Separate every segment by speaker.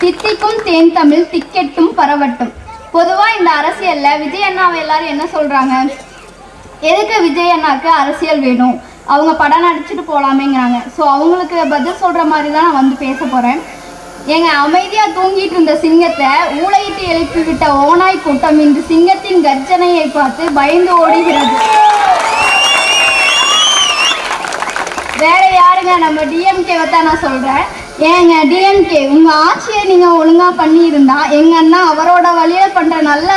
Speaker 1: தித்திக்கும் தேன் தமிழ் திக்கெட்டும் பரவட்டும். பொதுவா இந்த அரசியல்ல விஜய் அண்ணாவை எல்லாரும் என்ன சொல்றாங்க? எதுக்கு விஜய் அண்ணாக்கு அரசியல் வேணும்? அவங்க படம் நடிச்சுட்டு போகலாமேங்கிறாங்க ஸோ அவங்களுக்கு பதில் சொல்ற மாதிரி தான் நான் வந்து பேச போறேன். எங்க அமைதியா தூங்கிட்டு இருந்த சிங்கத்தை ஊழையிட்டு எழுப்பி விட்ட ஓனாய் கூட்டம் இன்று சிங்கத்தின் கர்ஜனையை பார்த்து பயந்து ஓடுகிறது. வேற யாருங்க? நம்ம டிஎம்கேவை தான் நான் சொல்றேன். ஏங்க டிஎம்கே உங்க ஆட்சியை நீங்க ஒழுங்கா பண்ணியிருந்தா எங்க அண்ணா அவரோட வழியில பண்ற நல்ல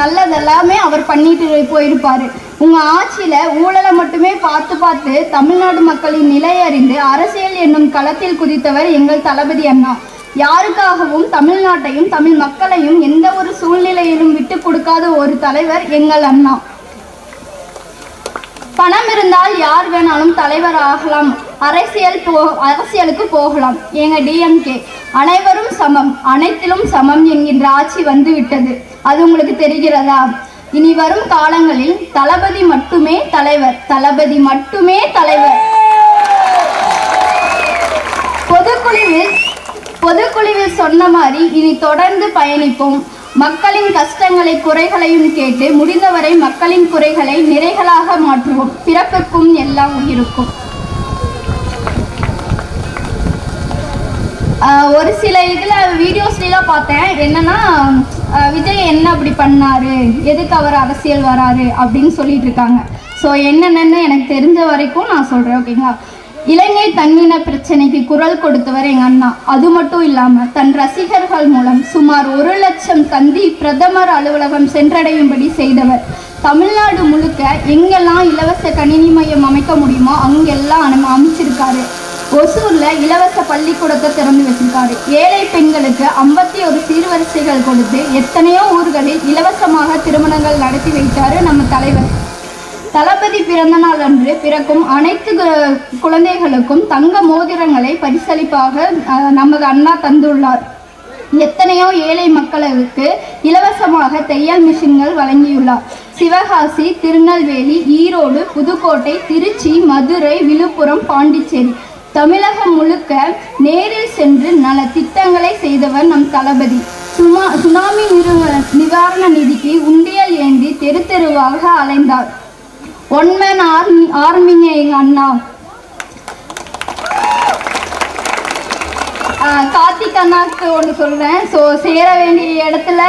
Speaker 1: நல்லதெல்லாமே அவர் பண்ணிட்டு போயிருப்பாரு. உங்க ஆட்சியில ஊழலை மட்டுமே பார்த்து பார்த்து தமிழ்நாடு மக்களின் நிலை அறிந்து அரசியல் என்னும் களத்தில் குதித்தவர் எங்கள் தளபதி அண்ணா. யாருக்காகவும் தமிழ்நாட்டையும் தமிழ் மக்களையும் எந்த ஒரு சூழ்நிலையிலும் விட்டு கொடுக்காத ஒரு தலைவர் எங்கள் அண்ணா. பணம் இருந்தால் யார் வேணாலும் தலைவர் ஆகலாம் அரசியல் போ அரசியலுக்கு போகலாம். எங்க டிஎம்கே அனைவரும் சமம். அனைத்திலும் சமம் என்கின்ற ஆட்சி வந்து விட்டது அது உங்களுக்கு தெரிகிறதா? இனி வரும் காலங்களில் தளபதி மட்டுமே தலைவர். தளபதி மட்டுமே தலைவர். பொதுக்குழுவில் பொதுக்குழுவில் சொன்ன மாதிரி இனி தொடர்ந்து பயணிப்போம். மக்களின் கஷ்டங்களை குறைகளையும் கேட்டு முடிந்தவரை மக்களின் குறைகளை நிறைகளாக மாற்றுவோம். பிறப்புக்கும் எல்லா உயிருக்கும். ஒரு சில இதில் வீடியோஸ்லாம் பார்த்தேன். என்னன்னா விஜய் என்ன அப்படி பண்ணாரு? எதுக்கு அவர் அரசியல் வராரு? அப்படின்னு சொல்லிட்டு இருக்காங்க. ஸோ என்னென்னு எனக்கு தெரிஞ்ச வரைக்கும் நான் சொல்கிறேன் ஓகேங்களா இலங்கை தன்னின பிரச்சனைக்கு குரல் கொடுத்தவர் எங்கள் அண்ணா. அது மட்டும் இல்லாமல் தன் ரசிகர்கள் மூலம் சுமார் ஒரு லட்சம் தந்தி பிரதமர் அலுவலகம் சென்றடையும்படி செய்தவர். தமிழ்நாடு முழுக்க எங்கெல்லாம் இலவச கணினி மையம் அமைக்க முடியுமோ அங்கெல்லாம் அனு- அமைச்சிருக்காரு. ஒசூர்ல இலவச பள்ளிக்கூடத்தை திறந்து வச்சிருக்காரு. ஏழை பெண்களுக்கு ஐம்பத்தி ஒரு சீர்வரிசைகள் கொடுத்து எத்தனையோ ஊர்களில் இலவசமாக திருமணங்கள் நடத்தி வைத்தாரு நம்ம தலைவர். தளபதி பிறந்த நாள் அன்று பிறக்கும் அனைத்து கு- குழந்தைகளுக்கும் தங்க மோதிரங்களை பரிசளிப்பாக நமது அண்ணா தந்துள்ளார். எத்தனையோ ஏழை மக்களுக்கு இலவசமாக தையல் மிஷின்கள் வழங்கியுள்ளார். சிவகாசி திருநெல்வேலி ஈரோடு புதுக்கோட்டை திருச்சி மதுரை விழுப்புரம் பாண்டிச்சேரி. தமிழகம் முழுக்க நேரில் சென்று நல திட்டங்களை செய்தவர் நம் தளபதி. சுமா சுனாமி நிறுவ நிவாரண நிதிக்கு உண்டியல் ஏந்தி தெரு தெருவாக அலைந்தார். ஒன்மேன் ஆர்மி ஆர்மிங்க எங்க அண்ணா. கார்த்திக் அண்ணாக்கு ஒன்று சொல்கிறேன் ஸோ சேர வேண்டிய இடத்துல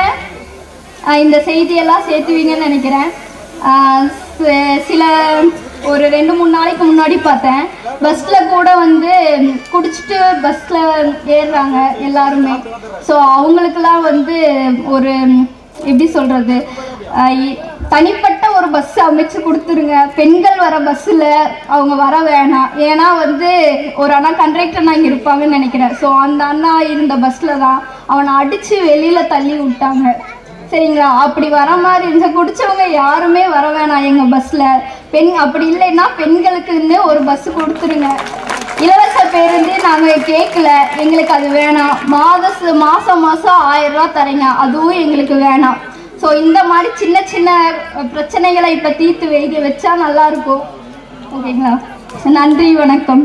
Speaker 1: இந்த செய்தியெல்லாம் சேர்த்துவீங்கன்னு நினைக்கிறேன். சில ஒரு ரெண்டு மூணு நாளைக்கு முன்னாடி பார்த்தேன். பஸ்ஸில் கூட வந்து குடிச்சிட்டு பஸ்ஸில் ஏறுறாங்க எல்லாருமே. ஸோ அவங்களுக்கெல்லாம் வந்து ஒரு எப்படி சொல்கிறது தனிப்பட்ட ஒரு பஸ் அமைச்சு கொடுத்துருங்க. பெண்கள் வர பஸ்ஸில் அவங்க வர வேணாம். ஏன்னா வந்து ஒரு அண்ணா கண்டக்டர் நாங்கள் இருப்பாங்கன்னு நினைக்கிறேன். ஸோ அந்த அண்ணா இருந்த பஸ்ஸில் தான் அவனை அடித்து வெளியில் தள்ளி விட்டாங்க. சரிங்களா? அப்படி வர மாதிரி இருந்த குடிச்சவங்க யாருமே வர வேணாம் எங்கள் பஸ்ஸில் பெண் அப்படி இல்லைன்னா பெண்களுக்குன்னு ஒரு பஸ் கொடுத்துருங்க. இலவச பேருந்து நாங்கள் கேட்கல எங்களுக்கு அது வேணாம். மாத மாதம் மாதம் ஆயிரம் ரூபா தரீங்க. அதுவும் எங்களுக்கு வேணாம். ஸோ இந்த மாதிரி சின்ன சின்ன பிரச்சனைகளை இப்போ தீர்த்து வைக்க வச்சா நல்லா இருக்கும். ஓகேங்களா நன்றி வணக்கம்.